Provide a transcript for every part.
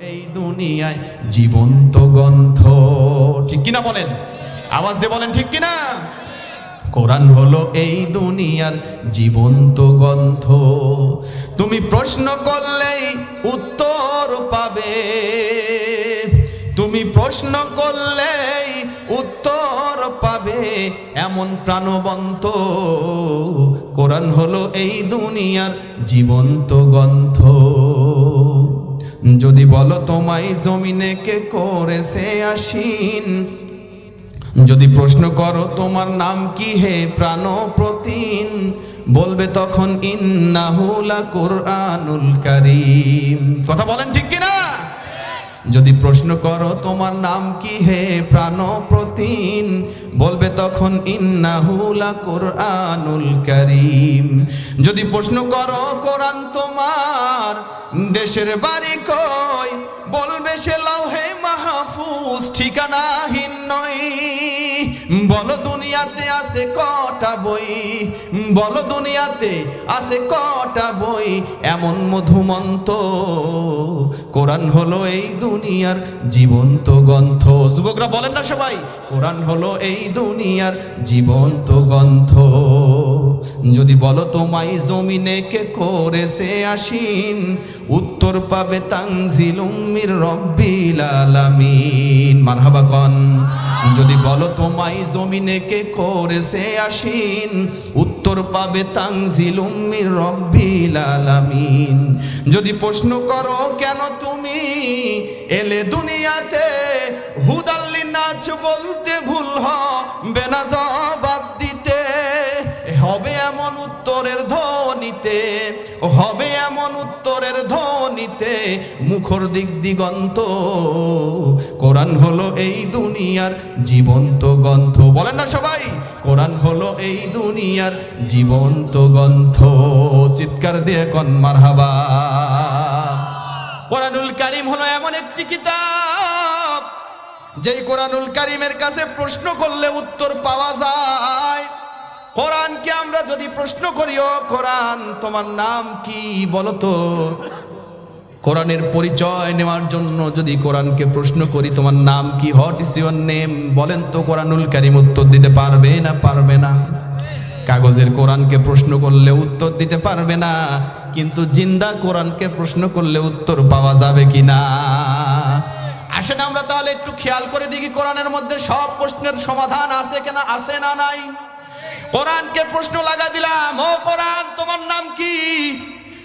এই দুনিয়ায় জীবন্ত গ্রন্থ। ঠিক কিনা বলেন? আওয়াজ দিয়ে বলেন ঠিক কিনা? কোরআন হলো এই দুনিয়ার জীবন্ত গ্রন্থ। তুমি প্রশ্ন করলেই উত্তর পাবে। তুমি প্রশ্ন করলেই উত্তর পাবে এমন প্রাণবন্ত। কোরআন হলো এই দুনিয়ার জীবন্ত গ্রন্থ। যদি বলো তোমায় জমিনে কে করেছে আসীন যদি প্রশ্ন করো তোমার নাম কি হে প্রাণ প্রতিন বলবে তখন ইন্নাহুলা কোরআনুল কারীম। কথা বলেন ঠিক কিনা? যদি প্রশ্ন করো, তোমার নাম কি হে প্রাণ প্রতিন বলবে তখন ইন্নাহুলা কোরআনুল করিম। যদি প্রশ্ন করো, কোরআন তোমার দেশের বাড়ি কই? বলবে সে লাউহে মাহফুজ, ঠিকানাহীন নয় বলো দুনিয়াতে আছে কটা বই, বলো দুনিয়াতে আছে কটা বই। এমন মধুমন্ত, কোরআন হলো এই দুনিয়ার জীবন্ত গ্রন্থ। যুবকরা, বলেন না সবাই, কোরআন হলো এই দুনিয়ার জীবন্ত গ্রন্থ। যদি বলো তোমায় জমিনে কে করেছে আসিন উত্তর পাবে তাংজিলুমির রব্বিল আলামিন। মারহাবা কন। যদি বলো তোমায় জমিনে কে করেছে আসিন উত্তর পাবে তাংজিলুমির রব্বিল আলামিন। যদি প্রশ্ন করো কেন তুমি এলে দুনিয়াতে হুদাল্লি নাচ বলতে ভুল হবে না জবাব। উত্তরের ধ্বনিতে মুখর দিক দিগন্ত। কোরআন হলো এই দুনিয়ার জীবন্ত গ্রন্থ। বলেন না সবাই, কোরআন হলো এই দুনিয়ার জীবন্ত গ্রন্থ। চিৎকার দিয়ে কন মারহাবা। কোরআনুল কারিম হলো এমন একটি কিতাব, যেই কোরআনুল কারিমের কাছে প্রশ্ন করলে উত্তর পাওয়া যায়। কোরআনকে আমরা যদি প্রশ্ন করি ও কোরআন, তোমার নাম কি বলো তো কোরআনের পরিচয় নেওয়ার জন্য যদি কোরআনকে প্রশ্ন করি, তোমার নাম কি? হোয়াট ইজ ইউর নেম বলেন তো কোরআনুল কারিম উত্তর দিতে পারবে না পারবে না। কাগজের কোরআনকে প্রশ্ন করলে উত্তর দিতে পারবে না, কিন্তু জিন্দা কোরআনকে প্রশ্ন করলে উত্তর পাওয়া যাবে কি না আসেন আমরা তাহলে একটু খেয়াল করে দেখি কোরআনের মধ্যে সব প্রশ্নের সমাধান আছে কিনা, আছে না নাই। কোরআনকে প্রশ্ন লাগা দিলাম, ও কোরআন, তোমার নাম কি?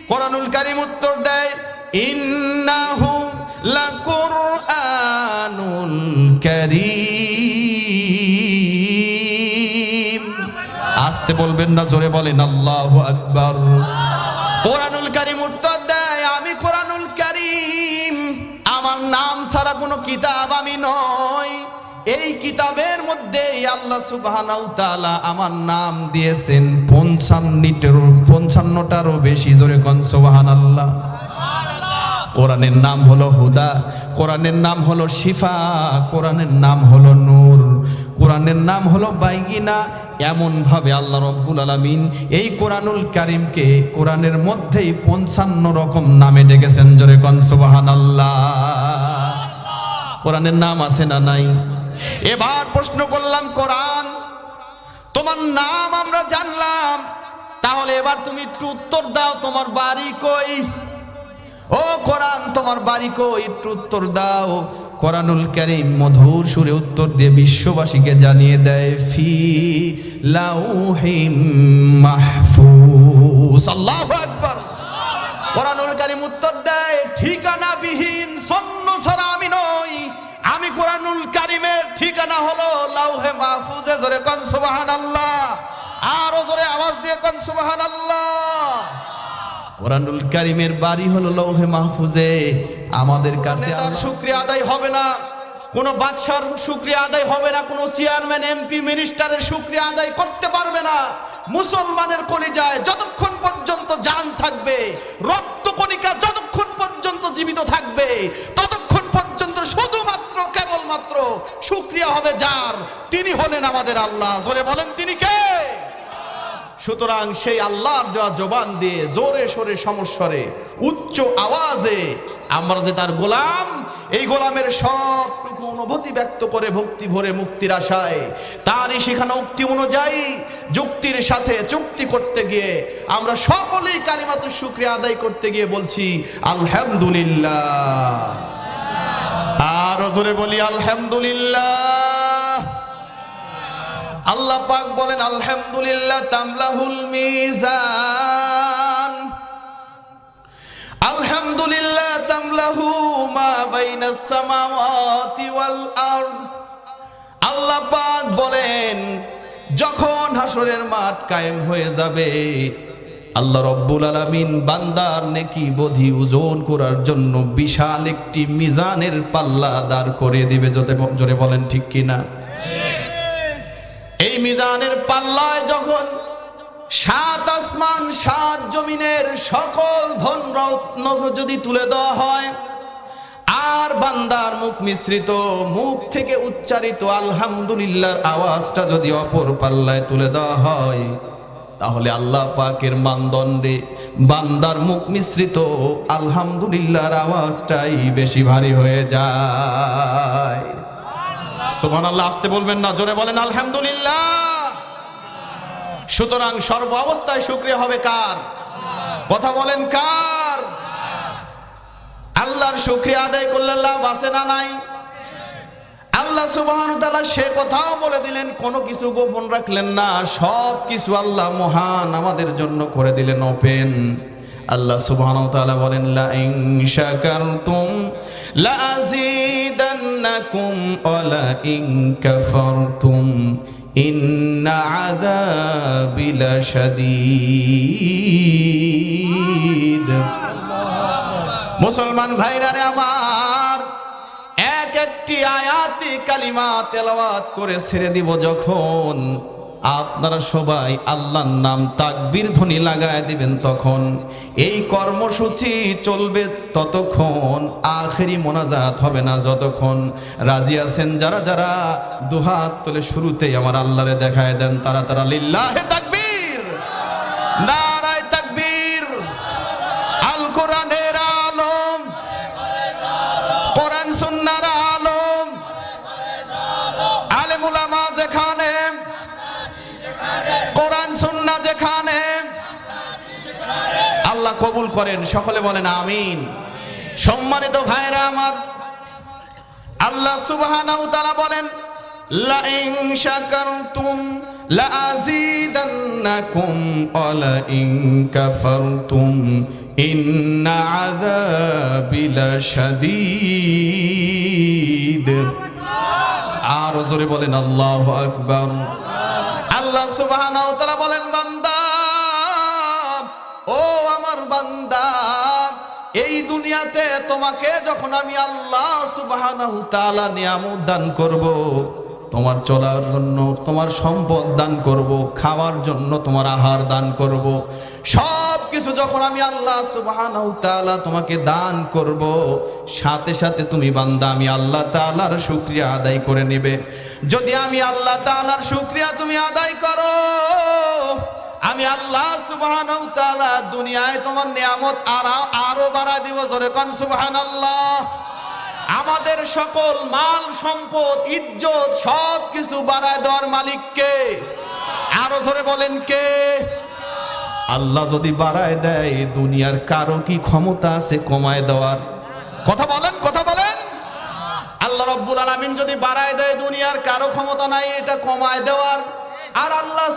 কোরআনুল কারিম উত্তর দেয়, ইন্নাহু লাকুরআনুল কারীম। আসতে বলবেন না, জোরে বলেন, আল্লাহু আকবার। কোরআনুল কারিম উত্তর দেয়, আমি কোরআনুল কারিম। আমার নাম ছাড়া কোনো কিতাব আমি নই। এই কিতাবের মধ্যে আল্লাহ সুবহানাহু তাআলা আমার নাম দিয়েছেন। পঞ্চান্নটার পঞ্চান্নটারও বেশি জোরে কন সুবহানাল্লাহ। কোরআনের নাম হলো হুদা, কোরআনের নাম হলো শিফা, কোরআনের নাম হলো নূর, কোরআনের নাম হলো বাইগিনা। এমন ভাবে আল্লাহ রব্বুল আলামিন এই কোরআনুল কারিমকে কোরআনের মধ্যেই পঞ্চান্ন রকম নামে ডেকেছেন জোরে কন সুবহানাল্লাহ। কোরআনের নাম আছে না নাই? এবার প্রশ্ন করলাম, কোরআন, তোমার নাম আমরা জানলাম। তাহলে এবার তুমি একটু উত্তর দাও, তোমার বাড়ি কই? ও কোরআন, তোমার বাড়ি কই? একটু উত্তর দাও। কোরআনুল কারীম মধুর সুরে উত্তর দিয়ে বিশ্ববাসীকে জানিয়ে দেয়, ফি লাউহিম মাহফুজ। আল্লাহু আকবার। কোরআনুল কারীম উত্তর দেয় ঠিকানা বিহীন সন্ন ছাড়া আমি কোরআনুল কারিমের ঠিকানা হলো লাউহে মাহফুজে জোরে কন সুবহানাল্লাহ। আরও জোরে আওয়াজ দিয়ে কন সুবহানাল্লাহ। কোরআনুল কারিমের বাড়ি হলো লৌহে মাহফুজে। আমাদের কাছে তার শুক্রিয়া আদায় হবে না। কোনো বাদশার শুক্রিয়া আদায় হবে না। কোনো চেয়ারম্যান এমপি মিনিস্টারের শুক্রিয়া আদায় করতে পারবে না। মুসলমানের কলিজায় যতক্ষণ পর্যন্ত জান থাকবে রক্তকণিকা যতক্ষণ পর্যন্ত জীবিত থাকবে পর্যন্ত শুধুমাত্র কেবলমাত্র শুক্রিয়া হবে যার। তিনি হলেন আমাদের আল্লাহ। জোরে বলেন, তিনি কে? সুতরাং সেই আল্লাহর দেওয়া জবান দিয়ে জোরে সোরে সমস্বরে, উচ্চ আওয়াজে আমরা যে তার গোলাম, এই গোলামের সবটুকু অনুভূতি ব্যক্ত করে ভক্তি ভরে মুক্তির আশায়, তারই সেখানে উক্তি অনুযায়ী যুক্তির সাথে চুক্তি করতে গিয়ে আমরা সকলেই কালিমাত শুক্রিয়া আদায় করতে গিয়ে বলছি, আলহামদুলিল্লাহ। জোরে বলি, আলহামদুলিল্লাহ। আল্লাহ পাক বলেন, আলহামদুলিল্লাহ তামলাহুল মিজান। আলহামদুলিল্লাহ তামলাহু মা বাইনাস সামাওয়াতি ওয়াল আরদ। আল্লাহ পাক বলেন, যখন হাসরের মাঠ কায়েম হয়ে যাবে আল্লাহ রব্বুল আলামিন বান্দার নেকি বধি ওজন করার জন্য বিশাল একটি মিজানের পাল্লা দাঁড় করে দিবে যতে জোরে বলেন ঠিক কিনা? এই মিজানের পাল্লায় যখন সাত আসমান, সাত জমিনের সকল ধন রত্ন যদি তুলে দেওয়া হয়, আর বান্দার মুখ মিশ্রিত, মুখ থেকে উচ্চারিত আলহামদুলিল্লাহর আওয়াজটা যদি অপর পাল্লায় তুলে দেওয়া হয় তাহলে আল্লাহ পাকের মানদণ্ডে বান্দার মুখ মিশ্রিত আলহামদুলিল্লাহর আওয়াজটাই বেশি ভারী হয়ে যায়। সুবহান আল্লাহ আসতে বলবেন না, জোরে বলেন আলহামদুলিল্লাহ। সুতরাং সর্ব অবস্থায় শুক্রিয়া হবে কার? কথা বলেন কার? আল্লাহর শুক্রিয়া আদায় করলে লাভ আছে না নাই? আল্লাহ সুবহান তাআলা সে কথাও বলে দিলেন, কোনো কিছু গোপন রাখলেন না, সব কিছু আল্লাহ মহান আমাদের জন্য করে দিলেন ওপেন। আল্লাহ সুবহানাহু ওয়া তাআলা বলেন লা ইন শাকারতুম লা আযীদান্নাকুম ওয়া লা ইন কাফারতুম, ইন্না আযাবি লাশাদীদ মুসলমান ভাইরা রে আমার এক একটি আয়াতি কালিমা তেলাওয়াত করে ছেড়ে দিব যখন আপনারা সবাই আল্লাহর নাম তাকবীর ধ্বনি লাগায় দিবেন তখন। এই কর্মসূচি চলবে ততক্ষণ, আখেরি মোনাজাত হবে না যতক্ষণ। রাজি আছেন যারা যারা দুহাত তুলে শুরুতেই আমার আল্লাহরে দেখায় দেন, তারা তারা লিল্লাহে তাকবীর। আল্লাহ কবুল করেন। সকলে বলেন আমিন। সম্মানিত ভাইরা আমার, আল্লাহ সুবহানাহু তাআলা বলেন লা ইন শাকারতুম লা আযীদান্নাকুম ওয়া লা ইন কাফারতুম ইন্না আযাবি লাশাদীদ। আর জোরে বলেন, আল্লাহু আকবার। আল্লাহ সুবহানাহু তাআলা বলেন, বান্দা, ও বান্দা, এই দুনিয়াতে তোমাকে যখন আমি আল্লাহ নিয়ামত দান করব, তোমার চলার জন্য, তোমার সম্পদ দান করব, খাওয়ার জন্য তোমার আহার দান করব সব কিছু যখন আমি আল্লাহ সুবহানাহু তোমাকে দান করব, সাথে সাথে তুমি বান্দা, আমি আল্লাহ তাআলার শুকরিয়া আদায় করে নেবে। যদি আমি আল্লাহ তাআলার শুকরিয়া তুমি আদায় করো আমি আল্লাহ সুবহানাহু তাআলা দুনিয়ায় তোমার নিয়ামত আরও আরও বাড়ায় দিব, জোরে কোন সুবহানাল্লাহ। আমাদের সকল মাল, সম্পদ, ইজ্জত সব কিছু বাড়ায় দেওয়ার মালিককে আরও জোরে বলেন কে? আল্লাহ যদি বাড়ায় দেয়, দুনিয়ার কারও কি ক্ষমতা আছে কমায় দেওয়ার? কথা বলেন কথা বলেন। আল্লাহ রব্বুল আলামিন যদি বাড়ায় দেয়, দুনিয়ার কারও ক্ষমতা নাই, এটা কমায় দেওয়ার। আর আল্লাহ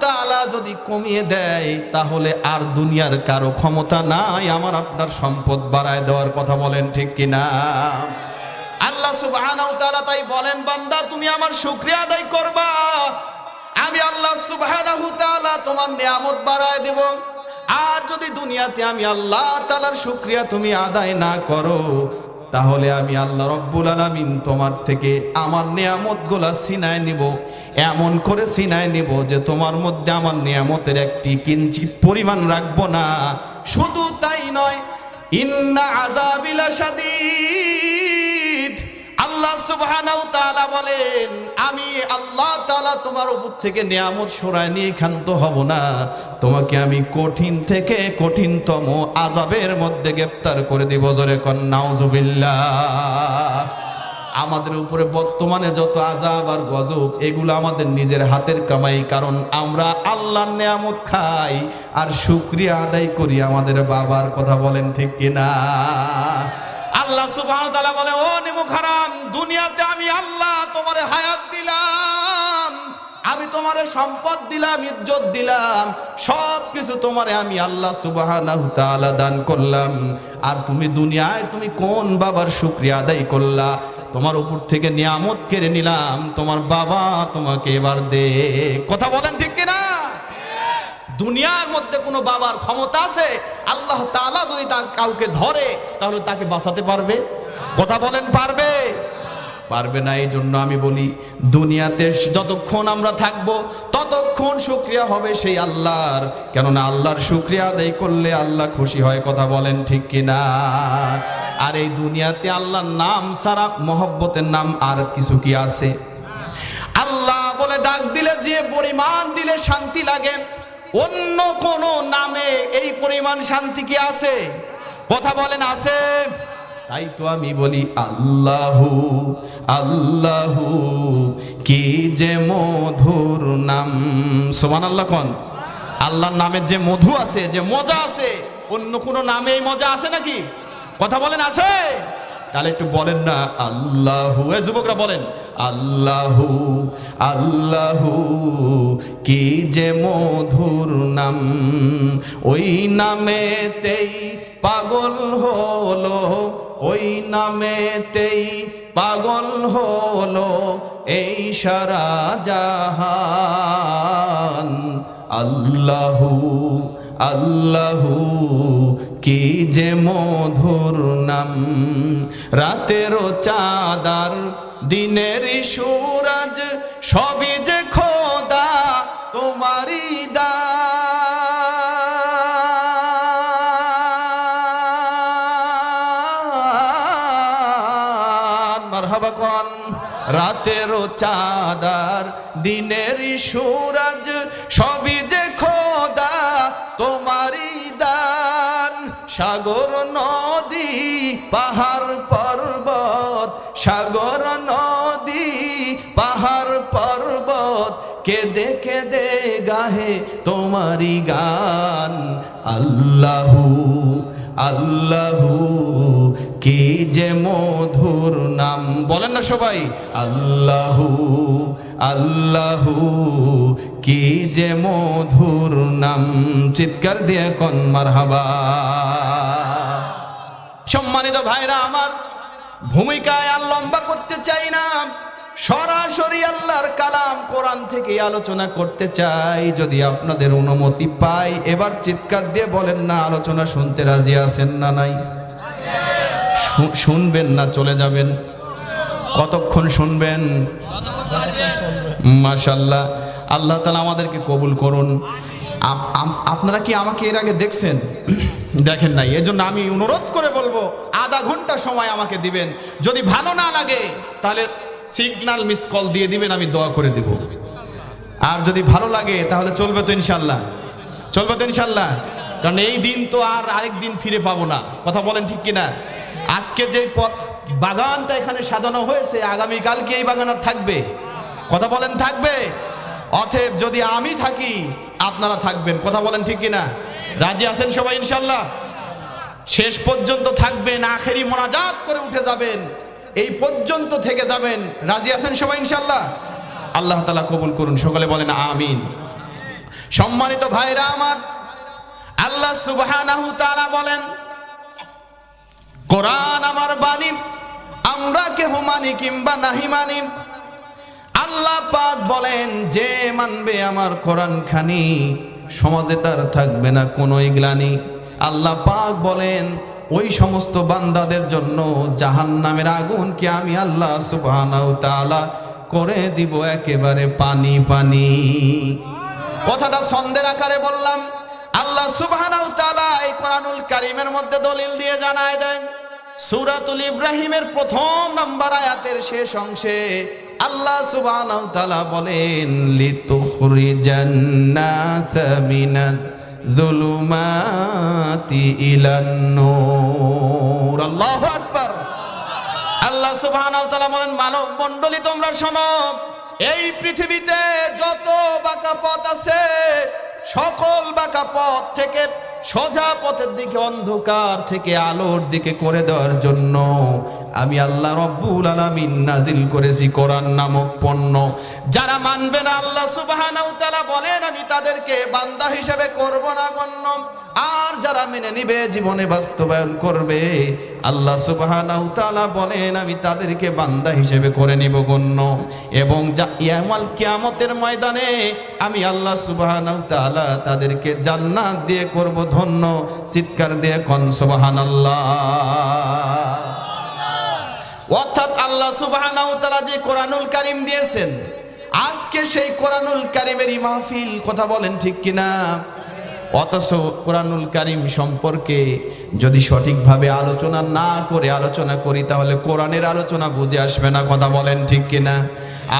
তাআলা যদি কমিয়ে দেয়, তাহলে আর দুনিয়ার কারও ক্ষমতা নাই। আমার আপনার সম্পদ বাড়ায় দেওয়ার কথা বলেন ঠিক কিনা? আল্লাহ সুবহানাহু তাআলা তাই বলেন, বান্দা, তুমি আমার শুকরিয়া আদায় করবা। আমি আল্লাহ তাআলা তোমার নিয়ামত বাড়ায় দেব। আর যদি দুনিয়াতে আমি আল্লাহ তাআলার শুকরিয়া তুমি আদায় না করো তাহলে আমি আল্লাহ রব্বুল আলমিন তোমার থেকে আমার নিয়ামতগুলা সিনায় নিব, এমন করে সিনায় নিব যে তোমার মধ্যে আমার নিয়ামতের একটি কিঞ্চিত পরিমাণ রাখব না। শুধু তাই নয়, ইন্না আজাবিলা শাদীদ আল্লাহ সুবহানাহু তাআলা বলেন, আমি আল্লাহ তাআলা তোমার উপর থেকে নিয়ামত সরায় নিয়ে ক্ষান্ত হব না। তোমাকে আমি কঠিন থেকে কঠিনতম আজাবের মধ্যে গ্রেফতার করে দিব, জোরে কন নাউজুবিল্লাহ আমাদের উপরে বর্তমানে যত আজাব আর গজব, এগুলো আমাদের নিজের হাতের কামাই, কারণ আমরা আল্লাহর নিয়ামত খাই আর শুক্রিয়া আদায় করি আমাদের বাবার কথা বলেন ঠিক কিনা? আল্লাহ সুবহানাহু ওয়া তাআলা বলে, ও নিমুখ হারাম দুনিয়াতে আমি আল্লাহ তোমার হায়াত দিলাম, আমি তোমারে সম্পদ দিলাম, ইজ্জত দিলাম সব কিছু তোমারে আমি আল্লাহ সুবহানাহু তাআলা দান করলাম। আর তুমি দুনিয়ায় তুমি কোন বাবার শুকরিয়া আদায় করলা? তোমার উপর থেকে নিয়ামত কেড়ে নিলাম, তোমার বাবা তোমাকে এবার দে। কথা বলেন ঠিক দুনিয়ার মধ্যে কোনো বাবার ক্ষমতা আছে, আল্লাহ তাআলা যদি তা কাউকে ধরে, তাহলে তাকে বাঁচাতে পারবে। কথা বলেন, পারবে? পারবে না এই জন্য আমি বলি, দুনিয়াতে যতক্ষণ আমরা থাকব, ততক্ষণ শুক্রিয়া হবে সেই আল্লাহর। কেননা আল্লাহর শুক্রিয়া আদায় করলে আল্লাহ খুশি হয়, কথা বলেন ঠিক কিনা? আর এই দুনিয়াতে আল্লাহর নাম সারা মহব্বতের নাম আর কিছু কি আছে? আল্লাহ বলে, ডাক দিলে, যে পরিমাণ দিলে শান্তি লাগে অন্য কোন নামে এই পরিমাণ শান্তি কি আছে? কথা বলেন, আছে? তাই তো আমি বলি, আল্লাহু আল্লাহু, কি যে মধুর নাম। সোমান আল্লাহ কন? আল্লাহর নামের যে মধু আছে, যে মজা আছে, অন্য কোনো নামে মজা আছে নাকি? কথা বলেন, আছে? তাহলে একটু বলেন না, আল্লাহু যুবকরা বলেন, আল্লাহু আল্লাহু, কি যে মধুর নাম, ওই নামেতেই পাগল হলো, ওই নামেতেই পাগল হলো, এই সারা জাহান, আল্লাহু আল্লাহু, কি যে মধুর নাম। রাতেরও চাঁদার, দিনের সুরাজ, সবই যে খোদা, তোমারই দান মারহাবা কন রাতেরও চাঁদার, দিনের সুরাজ, সবই পাহাড় পর্বত, সাগর, নদী, পাহাড় পর্বত। কে দেখে দে গাহে তোমারি গান। আল্লাহু আল্লাহু, কি যে মধুর নাম। বলেন না সবাই, আল্লাহু আল্লাহু, কি যে মধুর নাম। চিৎকার দিয়ে কন মারহাবা। সম্মানিত ভাইরা আমার, ভূমিকায় আর লম্বা করতে চাই না। সরাসরি আল্লাহর কালাম কোরআন থেকে আলোচনা করতে চাই। যদি আপনাদের অনুমতি পাই, এবার চিৎকার দিয়ে বলেন না, আলোচনা শুনতে রাজি আছেন না নাই? শুনবেন না, চলে যাবেন। কতক্ষণ শুনবেন? মাশাল্লাহ আল্লাহ তালা আমাদেরকে কবুল করুন। আপনারা কি আমাকে এর আগে দেখছেন? দেখেন নাই, এজন্য আমি অনুরোধ করে বলব, আধা ঘণ্টা সময় আমাকে দিবেন। যদি ভালো না লাগে, তাহলে সিগন্যাল মিস কল দিয়ে দিবেন, আমি দোয়া করে দিব। আর যদি ভালো লাগে, তাহলে চলবে তো ইনশাল্লাহ চলবে তো ইনশাল্লাহ কারণ এই দিন তো আর আরেক দিন ফিরে পাবো না। কথা বলেন ঠিক কিনা? আজকে যে পথ বাগানটা এখানে সাজানো হয়েছে, আগামীকাল কি এই বাগান আর থাকবে? কথা বলেন, থাকবে? অতএব যদি আমি থাকি, আপনারা থাকবেন। কথা বলেন ঠিক কিনা? রাজি আছেন সবাই, ইনশাল্লাহ? শেষ পর্যন্ত থাকবেন, আখেরি মোনাজাত করে উঠে যাবেন। এই পর্যন্ত থেকে যাবেন। রাজি আছেন সবাই, ইনশাল্লাহ? আল্লাহ তালা কবুল করুন, সকলে বলেন আমিন। সম্মানিত ভাইরা আমার, আল্লাহ সুবহানাহু বলেন, কোরআন আমার বাণী, আমরা কেহ মানি কিংবা নাহি মানি। আল্লাহ পাক বলেন, যে মানবে আমার কোরআন খানি সমাজে তার থাকবে না কোনো গ্লানি আল্লাহ পাক বলেন, ওই সমস্ত বান্দাদের জন্য জাহান নামের আগুনকে আমি আল্লাহ তাআলা করে দিব একেবারে পানি পানি। কথাটা ছন্দের আকারে বললাম, আল্লাহ সুবহানাহু এই কোরআনুল কারীমের মধ্যে দলিল দিয়ে জানায় দেন, সুরাতুল ইব্রাহিমের প্রথম নাম্বার আয়াতের শেষ অংশে আল্লাহ সুবহানাহু তাআলা বলেন লিতুখরিজান নাস মিনাজ যুলুমাতি ইলান নূর। আল্লাহু আকবার। আল্লাহ সুবহানাহু তাআলা বলেন, মানব মণ্ডলী, তোমরা শোনো, এই পৃথিবীতে যত বাঁকা পথ আছে, সকল বাঁকা পথ থেকে সোজা পথের দিকে অন্ধকার থেকে আলোর দিকে করে দেওয়ার জন্য আমি আল্লাহ রব্বুল আলামিন নাজিল করেছি কোরআন নামক পণ্য। যারা মানবে না আল্লাহ সুবহানাহু তাআলা বলেন, আমি তাদেরকে বান্দা হিসেবে করব না গণ্য। আর যারা মেনে নিবে, জীবনে বাস্তবায়ন করবে, আল্লাহ সুবহানাহু তাআলা বলেন, আমি তাদেরকে বান্দা হিসেবে করে নিব গণ্য। এবং ইয়ামাল কিয়ামতের ময়দানে, আমি আল্লাহ সুবহানাহু তাআলা তাদেরকে জান্নাত দিয়ে করব ধন্য, চিৎকার দিয়ে কোন সুবহানাল্লাহ। অর্থাৎ আল্লাহ সুবহানাহু ওয়া যে কোরআনুল কারীম দিয়েছেন, আজকে সেই কোরআনুল কারীমেরই মাহফিল কথা বলেন ঠিক কিনা? অথচ কোরআনুল কারীম সম্পর্কে যদি সঠিকভাবে আলোচনা না করে আলোচনা করি, তাহলে কোরআনের আলোচনা বুঝে আসবে না, কথা বলেন ঠিক কিনা?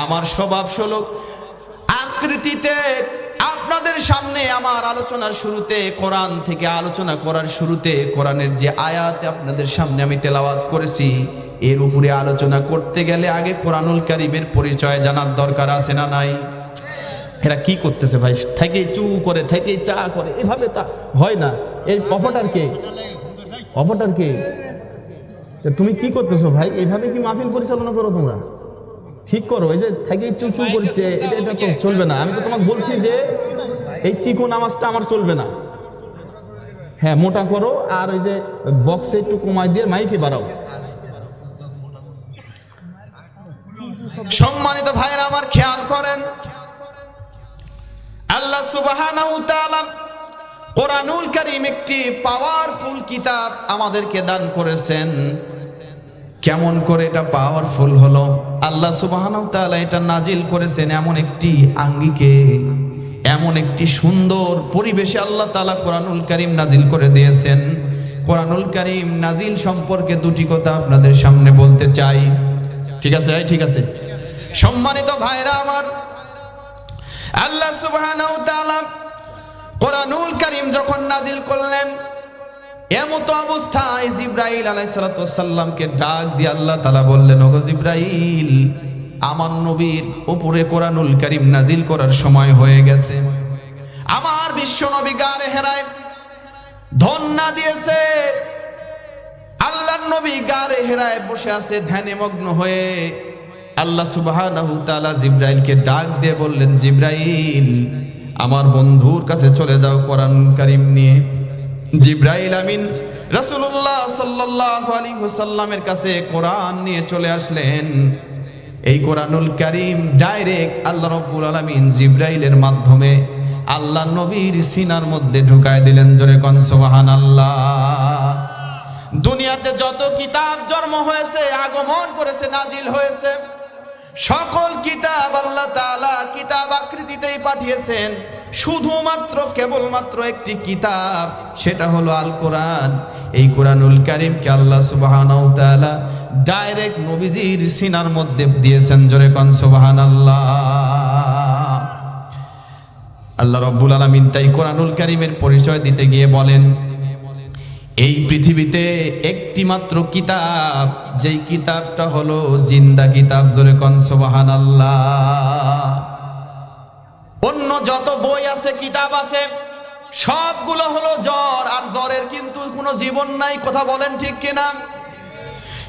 আমার স্বভাব স্বরূপ আকৃতিতে আপনাদের সামনে আমার আলোচনার শুরুতে, কোরআন থেকে আলোচনা করার শুরুতে, কোরআনের যে আয়াত আপনাদের সামনে আমি তেলাওয়াত করেছি এর উপরে আলোচনা করতে গেলে আগে কোরআনুল কারিমের পরিচয় জানার দরকার আছে না নাই? এরা কি করতেছে ভাই? থেকে চু করে থেকে চা করে, এভাবে তা হয় না। এই অপটার কে? অপটার কে? তুমি কি করতেছো ভাই? এইভাবে কি মাহফিল পরিচালনা করো তোমরা? ঠিক করো, এই যে থেকে চু চু করছে, এটা এটা তো চলবে না। আমি তো তোমাকে বলছি যে এই চিকো নামাজটা আমার চলবে না। হ্যাঁ মোটা করো, আর ওই যে বক্সে একটু কমাই দিয়ে মাইকে বাড়াও। সম্মানিত ভাইরা আমার খেয়াল করেন। আল্লাহ সুবহানাহু কোরআনুল কারীম একটি পাওয়ারফুল কিতাব আমাদেরকে দান করেছেন। কেমন করে এটা পাওয়ারফুল হলো? আল্লাহ সুবহানাহু তাআলা এটা নাজিল করেছেন এমন একটি আঙ্গিকে, এমন একটি সুন্দর পরিবেশে আল্লাহ তাআলা কোরআনুল কারীম নাজিল করে দিয়েছেন। কোরআনুল কারীম নাজিল সম্পর্কে দুটি কথা আপনাদের সামনে বলতে চাই। ঠিক আছে ঠিক আছে। সম্মানিত ভাইরা আমার, আল্লাহ সুবহানাহু তাআলা কোরআনুল কারীম যখন নাজিল করলেন, এমত অবস্থায় জিব্রাইল আলাইসালামকে ডাক দিয়ে আল্লাহ তালা বললেন, ওগো জিব্রাইল, আমার নবীর উপরে কোরআনুল কারীম নাজিল করার সময় হয়ে গেছে। আমার বিশ্ব নবী গারে হেরায় ধন্না দিয়েছে। আল্লাহ নবী গারে হেরায় বসে আছে ধ্যানে মগ্ন হয়ে আল্লাহ তাআলা জিব্রাইলকে ডাক দিয়ে বললেন, জিব্রাইল, আমার বন্ধুর কাছে চলে যাও কোরআন কারীম নিয়ে। জিব্রাইল আমিন রাসূলুল্লাহ সাল্লাল্লাহু আলাইহি ওয়াসাল্লামের কাছে কোরআন নিয়ে চলে আসলেন। এই কোরআনুল কারীম ডাইরেক্ট আল্লাহ রাব্বুল আলামিন জিব্রাইলের মাধ্যমে আল্লাহ নবীর সিনার মধ্যে ঢুকায় দিলেন, জোরে কোন সুবহানাল্লাহ। দুনিয়াতে যত কিতাব জন্ম হয়েছে, আগমন করেছে, নাজিল হয়েছে সকল কিতাব আল্লাহ তাআলা কিতাব আকৃতিতেই পাঠিয়েছেন। শুধুমাত্র, কেবলমাত্র একটি কিতাব, সেটা হলো আল কোরআন এই কোরআনুল কারীমকে আল্লাহ সুবহানাহু তাআলা ডাইরেক্ট নবীজির সিনার মধ্যে দিয়েছেন। জোরে কোন, সুবহানাল্লাহ। আল্লাহ রব্বুল আলামিন তাই কোরআনুল কারিমের পরিচয় দিতে গিয়ে বলেন এই পৃথিবীতে একটি মাত্র কিতাব, যেই কিতাবটা হলো জিন্দা কিতাব, জোরে কন সুবহানাল্লাহ। অন্য যত বই আছে, কিতাব আছে, সবগুলো হলো জ্বর, আর জ্বরের কিন্তু কোনো জীবন নাই, কথা বলেন ঠিক কিনা?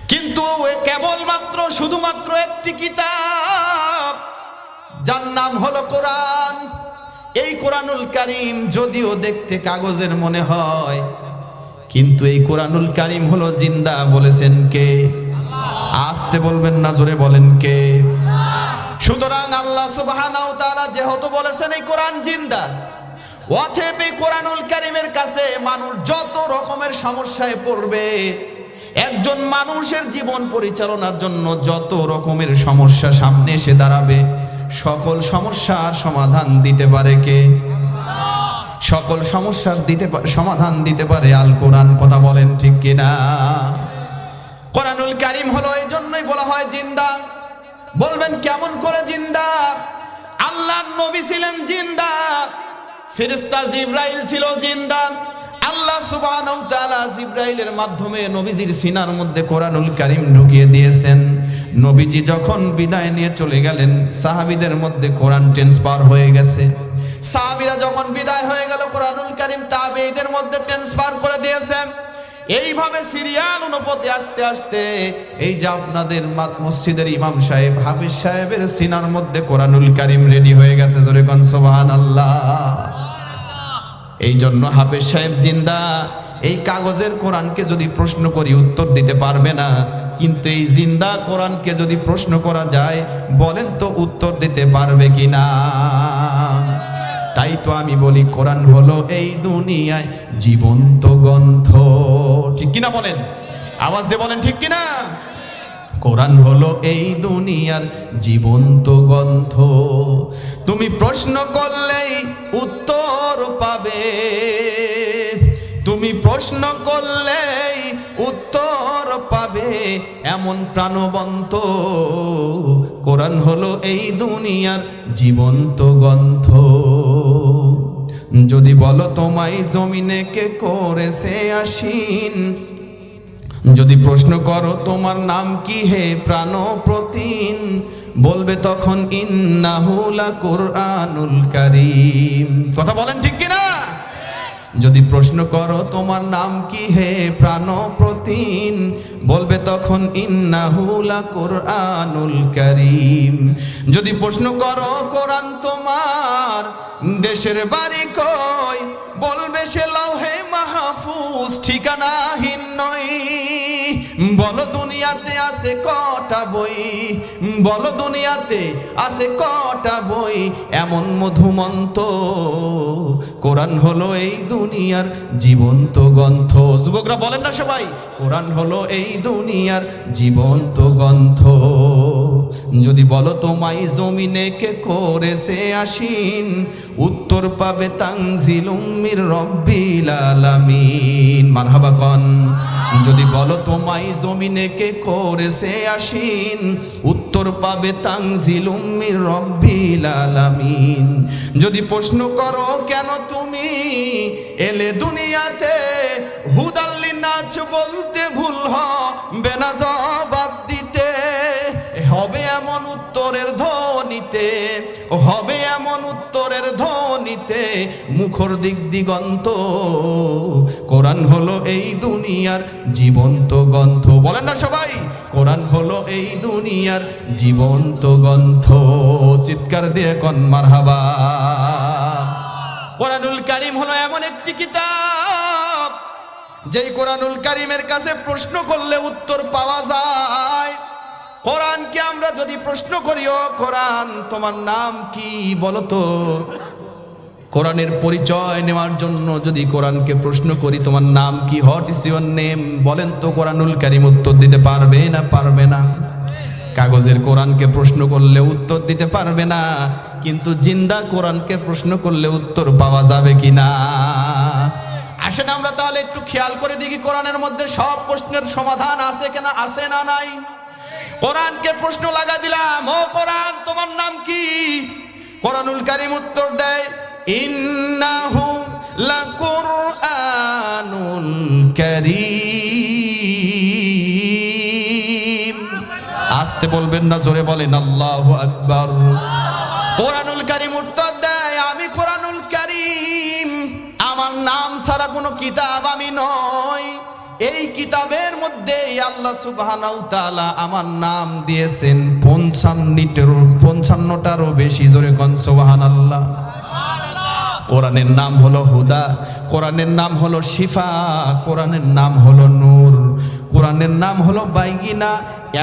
কিন্তু কেবলমাত্র, শুধুমাত্র একটি কিতাব, যার নাম হলো কোরআন। এই কোরআনুল কারীম, যদিও দেখতে কাগজের মনে হয় কিন্তু এই কোরআনুল কারীম হলো জিন্দা, বলেছেন কে? আসতে বলবেন না, জোরে বলেন কে? সুতরাং আল্লাহ সুবহানাহু তাআলা যেহেতু বলেছেন এই কোরআন জিন্দা এই কোরআনুল কারিমের কাছে মানুষ যত রকমের সমস্যায় পড়বে, একজন মানুষের জীবন পরিচালনার জন্য যত রকমের সমস্যা সামনে এসে দাঁড়াবে, সকল সমস্যার সমাধান দিতে পারে কে? সকল সমস্যার দিতে সমাধান দিতে পারে। আল কোরআন কথা বলেন ঠিক কিনা? কোরআনুল কারিম হলো এই জন্যই বলা হয় জিন্দা। বলবেন, কেমন করে জিন্দা? আল্লাহর নবী ছিলেন জিন্দা। ফেরেশতা জিব্রাইল ছিল জিন্দা। আল্লাহ সুবহানাহু তাআলা জিব্রাইলের মাধ্যমে নবীজির সিনার মধ্যে কোরআনুল কারিম ঢুকিয়ে দিয়েছেন। নবীজি যখন বিদায় নিয়ে চলে গেলেন, সাহাবীদের মধ্যে কোরআন ট্রান্সফার হয়ে গেছে। সাহাবীরা যখন বিদায় হয়ে গেল, কোরআনুল কারীম তাবেঈদের মধ্যে ট্রান্সফার করে দিয়েছেন এইভাবে সিরিয়াল অনুপতি আসতে আসতে, এই যে আপনাদের মসজিদের ইমাম সাহেব, হাফিজ সাহেবের সিনার মধ্যে কোরআনুল কারীম রেডি হয়ে গেছে, জোরে কোন সুবহানাল্লাহ। এই জন্য হাফেজ সাহেব জিন্দা, এই কাগজের কোরআনকে যদি প্রশ্ন করি, উত্তর দিতে পারবে না। কিন্তু এই জিন্দা কোরআনকে যদি প্রশ্ন করা যায়, বলেন তো উত্তর দিতে পারবে কি না তাই তো আমি বলি, কোরআন হলো এই দুনিয়ায় জীবন্ত গ্রন্থ। ঠিক কিনা বলেন? আওয়াজ দিয়ে বলেন, ঠিক কিনা? কোরআন হলো এই দুনিয়ার জীবন্ত গ্রন্থ। তুমি প্রশ্ন করলেই উত্তর পাবে। তুমি প্রশ্ন করলেই উত্তর পাবে, এমন প্রাণবন্ত। কোরআন হলো এই দুনিয়ার জীবন্ত গ্রন্থ। যদি বলো তোমায় জমিনে কে করেছে আসিন যদি প্রশ্ন করো তোমার নাম কি হে প্রাণ প্রতিন বলবে তখন ইন্নাহুলা কোরআনুল কারীম। কথা বলেন ঠিক কিনা? যদি প্রশ্ন করো তোমার নাম কি হে প্রাণ প্রতিন বলবে তখন ইন্নাহুলা কোরআনুল কারীম। যদি প্রশ্ন করো, কোরআন তোমার দেশের বাড়ি কই? বলবে সে, লৌহে মাহফুজ ঠিকানাহীন নয় বলো, দুনিয়াতে আছে কটা বই? বলো, দুনিয়াতে আছে কটা বই? এমন মধুমন্ত, কোরআন হলো এই দুনিয়ার জীবন্ত গ্রন্থ। যুবকরা বলেন না সবাই কোরআন হলো এই দুনিয়ার জীবন্ত গ্রন্থ। যদি বলো তোমায় জমিনে কে করেছে আসিন উত্তর পাবে তাংজিলুমির রব্বিল আলামিন। মারহাবা কন। যদি বলো তোমায় জমিনে কে করেছে আসিন উত্তর পাবে তাংজিলুমির রব্বিল আলামিন। যদি প্রশ্ন করো, কেন তুমি এলে দুনিয়াতে? হুদাল্লি নাচ বলতে ভুল হবে না জবাব দিতে। হবে এমন উত্তরের ধ্বনিতে, হবে এমন উত্তরের ধ্বনিতে মুখর দিক দিগন্ত। কোরআন হলো এই দুনিয়ার জীবন্ত গ্রন্থ। বলেন না সবাই, কোরআন হলো এই দুনিয়ার জীবন্ত গ্রন্থ। চিৎকার দিয়ে কন মারহাবা। কোরআনুল কারিম হলো এমন একটি কিতাব, যেই কোরআনুল কারিমের কাছে প্রশ্ন করলে উত্তর পাওয়া যায়। কোরআনকে আমরা যদি প্রশ্ন করিও, কোরআন, তোমার নাম কি বলো তো কোরআনের পরিচয় নেওয়ার জন্য যদি কোরআনকে প্রশ্ন করি, তোমার নাম কি? হট ইজ ইউর নেম বলেন তো কোরআনুল কারিম উত্তর দিতে পারবে না পারবে না। কাগজের কোরআনকে প্রশ্ন করলে উত্তর দিতে পারবে না, কিন্তু জিন্দা কোরআনকে প্রশ্ন করলে উত্তর পাওয়া যাবে কি না আসেন আমরা তাহলে একটু খেয়াল করে দেখি কোরআনের মধ্যে সব প্রশ্নের সমাধান আছে কিনা, আছে না নাই? কোরআনকে প্রশ্ন লাগা দিলাম, ও কোরআন, তোমার নাম কি? কোরআনুল কারিম উত্তর দেয় ইন্নাহু লাকুরআনুল কারীম। আসতে বলবেন না, জোরে বলেন, আল্লাহু আকবার। কোরআনুল কারিম উত্তর দেয় আমি কোরআনুল কারিম। আমার নাম ছাড়া কোনো কিতাব আমি নই। এই কিতাবের মধ্যে আল্লাহ সুবহানাহু তাআলা আমার নাম দিয়েছেন। পঞ্চান্নটার পঞ্চান্নটারও বেশি, জোরে কন, সুবহানাল্লাহ। কোরআনের নাম হলো হুদা, কোরআনের নাম হলো শিফা, কোরআনের নাম হলো নূর, কোরআনের নাম হলো বাইগিনা।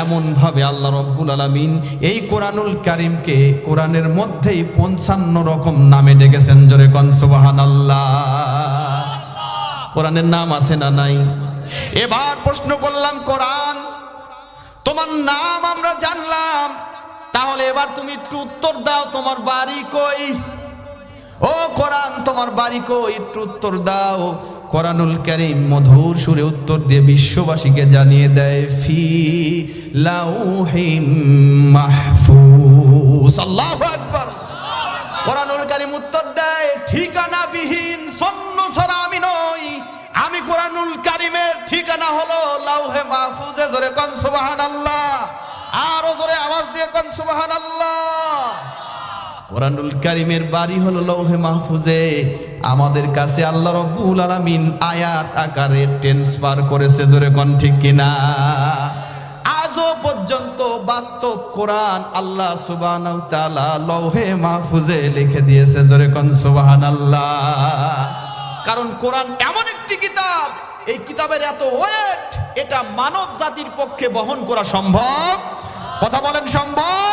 এমন ভাবে আল্লাহ রব্বুল আলামিন এই কোরআনুল কারিমকে কোরআনের মধ্যেই পঞ্চান্ন রকম নামে ডেকেছেন। জোরে কন আল্লাহ কোরআনের নাম আছে না নাই? এবার প্রশ্ন করলাম, কোরআন, তোমার নাম আমরা জানলাম। তাহলে এবার তুমি একটু উত্তর দাও, তোমার বাড়ি কই? ও কোরআন, তোমার বাড়ি কই? একটু উত্তর দাও। কোরআনুল কারীম মধুর সুরে উত্তর দিয়ে বিশ্ববাসীকে জানিয়ে দেয়, ফি লাউহিম মাহফুজ। আল্লাহু আকবার। কোরআনুল কারীম উত্তর দেয়, ঠিকানাবিহীন সন্ন ছাড়া আমি নই। আমি কোরআনুল কারীমের ঠিকানা হলো লাউহে মাহফুজে, জোরে কোন সুবহানাল্লাহ। আরও জোরে আওয়াজ দিয়ে কোন সুবহানাল্লাহ। কোরআনুল কারিমের বাড়ি হলো লৌহে মাহফুজে। আমাদের কাছে আল্লাহ রব্বুল আলামিন আয়াত আকারে ট্রান্সফার করেছে, জোরে কোন ঠিক কিনা? আজও পর্যন্ত বাস্তব কোরআন আল্লাহ সুবহানাহু লৌহে মাহফুজে লিখে দিয়েছে, জোরে কোন সুবহানাল্লাহ। কারণ কোরআন এমন একটি কিতাব, এই কিতাবের এত ওয়েট, এটা মানব জাতির পক্ষে বহন করা সম্ভব? কথা বলেন সম্ভব?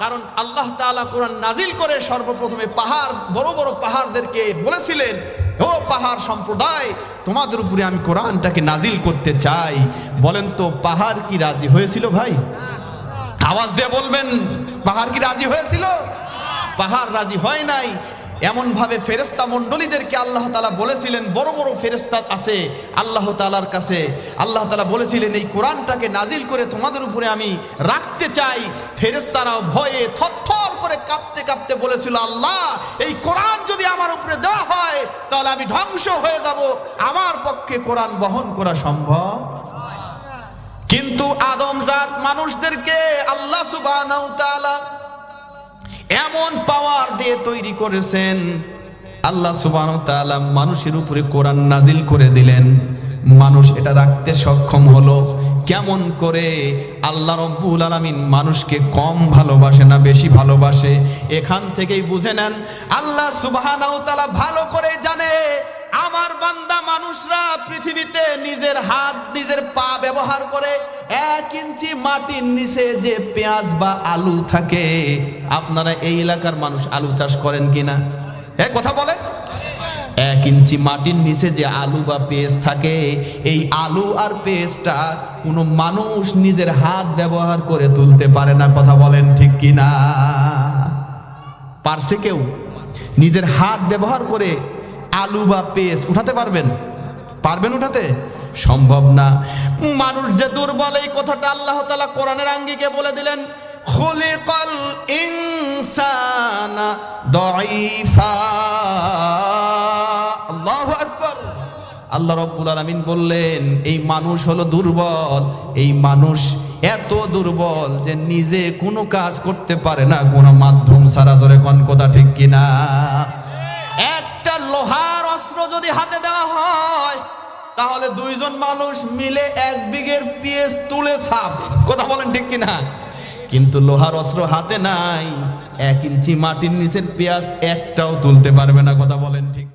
কারণ আল্লাহ তালা কোরআন নাজিল করে সর্বপ্রথমে পাহাড়, বড় বড় পাহাড়দেরকে বলেছিলেন, ও পাহাড় সম্প্রদায়, তোমাদের উপরে আমি কোরআনটাকে নাজিল করতে চাই। বলেন তো, পাহাড় কি রাজি হয়েছিল ভাই? আওয়াজ দিয়ে বলবেন, পাহাড় কি রাজি হয়েছিল? পাহাড় রাজি হয় নাই। এমন ভাবে ফেরেস্তা মণ্ডলীদেরকে আল্লাহ তালা বলেছিলেন, বড় বড় ফেরেস্তা আছে। আল্লাহ তালার কাছে, আল্লাহ তালা বলেছিলেন, এই কোরআনটাকে নাজিল করে তোমাদের উপরে আমি রাখতে চাই। ফেরেস্তারাও ভয়ে থরথর করে কাঁপতে কাঁপতে বলেছিল, আল্লাহ, এই কোরআন যদি আমার উপরে দেওয়া হয়, তাহলে আমি ধ্বংস হয়ে যাব। আমার পক্ষে কোরআন বহন করা সম্ভব। কিন্তু আদম জাত মানুষদেরকে আল্লাহ তাআলা এমন পাওয়ার দিয়ে তৈরি করেছেন। আল্লাহ সুবান মানুষের উপরে কোরআন নাজিল করে দিলেন। মানুষ এটা রাখতে সক্ষম হলো। কেমন করে আল্লাহ রব্বুল আলমিন মানুষকে কম ভালোবাসে না বেশি ভালোবাসে, এখান থেকেই বুঝে নেন। আল্লাহ সুবাহ ভালো করে জানে। আমার বান্দা মানুষরা পৃথিবীতে নিজের হাত, নিজের পা ব্যবহার করে এক ইঞ্চি মাটির নিচে যে পেঁয়াজ বা আলু থাকে, আপনারা এই এলাকার মানুষ আলু চাষ করেন কিনা? হ্যাঁ কথা বলেন এক ইঞ্চি মাটির নিচে যে আলু বা পেঁয়াজ থাকে, এই আলু আর পেঁয়াজটা কোনো মানুষ নিজের হাত ব্যবহার করে তুলতে পারে না, কথা বলেন ঠিক কিনা? পারছে কেউ? নিজের হাত ব্যবহার করে আলু বা পেস উঠাতে পারবেন? পারবেন উঠাতে? সম্ভব না। মানুষ যে দুর্বল, এই কথাটা আল্লাহ তালা কোরআনের আঙ্গিকে বলে দিলেন, খুলিকাল ইনসানা দাঈফা। আল্লাহু আকবার। আল্লাহ রব্বুল আলামিন বললেন, এই মানুষ হলো দুর্বল। এই মানুষ এত দুর্বল যে নিজে কোনো কাজ করতে পারে না। কোনো মাধ্যম ছাড়া জোরে কোন কথা ঠিক কিনা? একটা লোহার অস্ত্র যদি হাতে দেওয়া হয়, তাহলে দুইজন মানুষ মিলে এক বিঘের পিএস তুলে ছাপ। কথা বলেন ঠিক কিনা? কিন্তু লোহার অস্ত্র হাতে নাই, এক ইঞ্চি মাটির নিচের পেঁয়াজ একটাও তুলতে পারবে না, কথা বলেন ঠিক